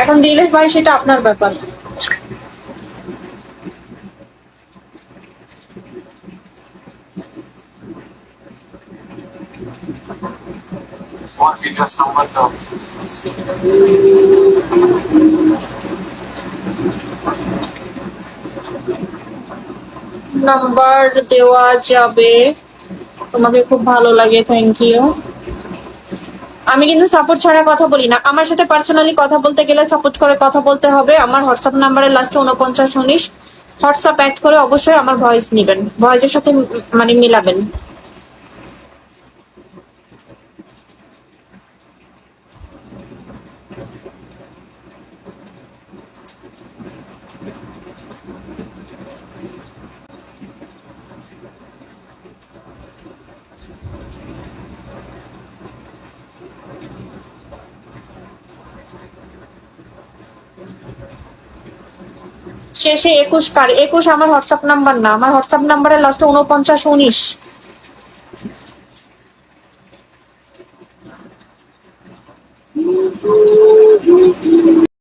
এখন দিলে ভাই সেটা আপনার ব্যাপার। নাম্বার দেওয়া যাবে। তোমাকে খুব ভালো লাগে থ্যাংক ইউ আমি কিন্তু সাপোর্ট ছাড়া কথা বলি না। আমার সাথে পার্সোনালি কথা বলতে গেলে সাপোর্ট করে কথা বলতে হবে। আমার হোয়াটসঅ্যাপ নাম্বারের লাস্টে উনপঞ্চাশ উনিশ। হোয়াটসঅ্যাপ অ্যাড করে অবশ্যই আমার ভয়েস নেবেন। ভয়েসের সাথে মানে মিলাবেন। শেষে একুশ কার একুশ আমার হোয়াটসঅ্যাপ নাম্বার না আমার হোয়াটসঅ্যাপ নাম্বারের লাস্টে উনপঞ্চাশ উনিশ।